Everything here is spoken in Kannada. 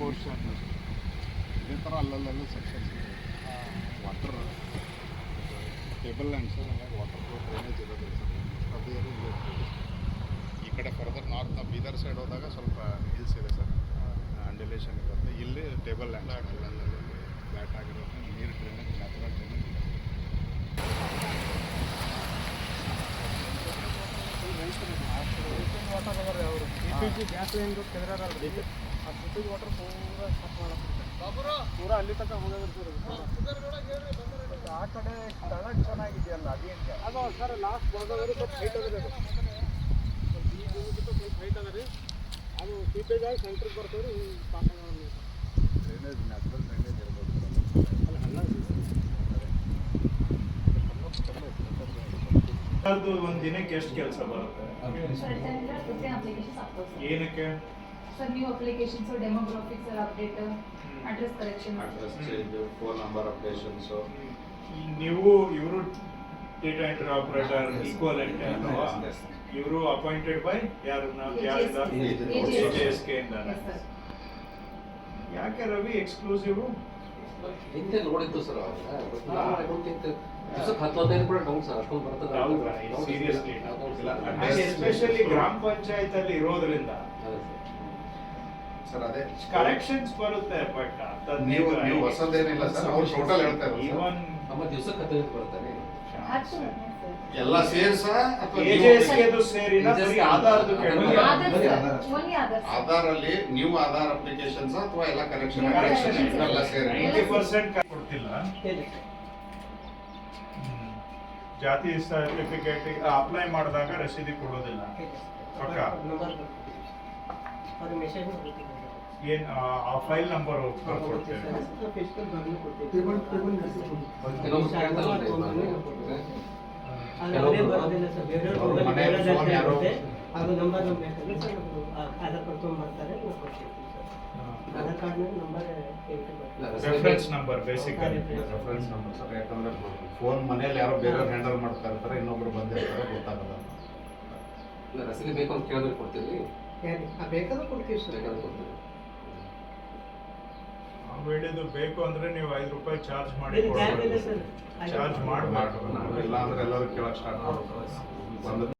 ಪೋರ್ಷನ್ ಇದೇ ಥರ ಅಲ್ಲಲ್ಲೆಲ್ಲ ಸೆಕ್ಷನ್ಸ್ ಇದೆ ವಾಟರ್ ಟೇಬಲ್ ಲ್ಯಾಂಡ್ ಸರ್ ಹಂಗಾಗಿ ವಾಟರ್ ಫ್ಲೋ ಡ್ರೈನೇಜ್ ಇರೋದಿಲ್ಲ ಸರ್ ಅದೇ ಇಲ್ಲೇ ಈ ಕಡೆ ಫರ್ದರ್ ನಾರ್ತ್ ಬೀದರ್ ಸೈಡ್ ಹೋದಾಗ ಸ್ವಲ್ಪ ಹಿಲ್ಸ್ ಇದೆ ಸರ್. ಅಂಡಲೇಷನ್ ಇರುತ್ತೆ. ಇಲ್ಲಿ ಟೇಬಲ್ ಲ್ಯಾಂಡ್ ಅಲ್ಲಲ್ಲಿ ಫ್ಲ್ಯಾಟ್ ಆಗಿರೋದ್ರಿಂದ ನೀರು ಡ್ರೈನೇಜ್ ನ್ಯಾಚುರಲ್ ಡ್ರೈನೇಜ್ ಇದೆ. ವಾಟರ್ ಅದಾರ ಅವರು ಸಿ ಪಿ ಗ್ಯಾಸ್ ಲೈನ್ ಕೆದ್ರಾರ ಸಿಟಿ ವಾಟರ್ ಪೂರ ಸ್ಟಾಪ್ ಮಾಡಕ್ಕೆ ಪೂರ ಅಲ್ಲಿ ತನಕ ಹೋಗೋದ್ರ ಆ ಕಡೆ ಸ್ಥಳ ಚೆನ್ನಾಗಿದೆಯಲ್ಲ ಅದೇನು ಅದು ಸರ್ ಲಾಸ್ಟ್ ಭಾಗದವರು ಸ್ವಲ್ಪ ಹೈಟ್ ಅದ ರೀ ಅದು ಸ್ವಲ್ಪ ಹೈಟ್ ಅದ ರೀ ಅದು ಸೀಪೇಜ್ ಆಗಿ ಸೆಂಟ್ರಿಗೆ ಬರ್ತದೆ ರೀ ಹಿಂಗೆ ಪಾಸ್ ಡ್ರೈನೇಜ್ ನ್ಯಾಚುರಲ್ ಡ್ರೈನೇಜ್ ಇರ್ಬೋದು ಒಂದು ದಿನಕ್ಕೆ ಎಷ್ಟು ಕೆಲಸ ಬರುತ್ತೆ? ಏನಕ್ಕೆ? Sir new applications demographics update address correction address change phone number updations ಈ ನೀವು ಇವರು ಡೇಟಾ ಎಂಟ್ರಿ ಆಪರೇಟರ್ ಈಕ್ವಲೆಂಟ್ ಅಲ್ವಾ. ಇವರು ಅಪಾಯಿಂಟೆಡ್ ಬೈ ಯಾರನ್ನ ಯಾರಿಂದ. ಎಸ್ ಕೆ ಇಂದ ಸರ್ ಯಾಕೆ ರವಿ ಎಕ್ಸ್ಕ್ಲೂಸಿವ್ ಹಿಂದೆ. ನೋಡಿದ್ದು ಸರ್ ಸೀರಿಯಸ್ಲಿ ಎಸ್ಪೆಷಲಿ ಗ್ರಾಮ ಪಂಚಾಯತ್ ಅಲ್ಲಿ ಇರೋದ್ರಿಂದ ಸರ್ ಅದೇ ಕರೆಕ್ಷನ್ಸ್ ಬರುತ್ತೆ ಬಟ್ ನೀವು ನೀವು ಹೊಸದೇನಿಲ್ಲ ಸರ್ ಅವ್ರು ಟೋಟಲ್ ಹೇಳ್ತಾ. ಇವನ್ ನಮ್ಮ ದಿವಸಕ್ಕೆ ಹದಿನೈದು ಬರ್ತಾರೆ ಎಲ್ಲ ಸೇರ್ಸ ಆಧಾರ್ ಅಲ್ಲಿ ನ್ಯೂ ಆಧಾರ್ ಅಪ್ಲಿಕೇಶನ್ಸ್ ಅಥವಾ ಎಲ್ಲ ಕರೆಕ್ಷನ್ ಎಲ್ಲ ಸೇರಿ. ಕೊಡ್ತಿಲ್ಲ. ಜಾತಿ ಸರ್ಟಿಫಿಕೇಟ್ ಅಪ್ಲೈ ಮಾಡಿದಾಗ ರಸೀದಿ ಕೊಡೋದಿಲ್ಲ. ಪಕ್ಕ? ಅದು ಮೆಸೇಜ್ ಏನ್ ಆ- ಫೈಲ್ ನಂಬರ್ ಕೊಡ್ತೇವೆ. ಅದು ನಂಬರ್ ಬೇಕಾದ್ರೆ ಸರ್ ನಾವು ಆ- ಆಧಾರ್ ಕಾರ್ಡ್ ತೊಗೊಂಡ್ಬರ್ತಾರೆ ನಾವು ಕೊಡ್ತೀವಿ ಸರ್. ಆಧಾರ್ ಕಾರ್ಡ್ ಮೇಲೆ number reference number basically reference number sir ಯಾಕಂದ್ರೆ ಫೋನ್ ಮನೇಲಿ ಯಾರೋ ಬೇರೆ ಹ್ಯಾಂಡಲ್ ಮಾಡ್ತಾ ಇರ್ತಾರೆ ಇನ್ನೊಬ್ರು ಬಂದಿರ್ತಾರೆ ಗೊತ್ತಾಗಲ್ಲ. ಇಲ್ಲ ರಸೀದಿ ಬೇಕು ಅಂತ ಕೇಳಿದ್ರೆ ಕೊಡ್ತೀವಿ. ಬೇಕಾದ್ರೆ ಕೊಡ್ತೀವಿ ಸರ್. ಬೇಕಾದ್ರೆ ಕೊಡ್ತೀವಿ. ನಾವು ಹೇಳಿದ್ದು ಬೇಕು ಅಂದ್ರೆ ನೀವು ಐದು ರೂಪಾಯಿ ಚಾರ್ಜ್ ಮಾಡಿ ಚಾರ್ಜ್ ಮಾಡಿ ಇಲ್ಲ ಅಂದ್ರೆ ಎಲ್ಲರೂ ಕೇಳಕ್ ಸ್ಟಾರ್ಟ್ ಮಾಡ್ತಾರೆ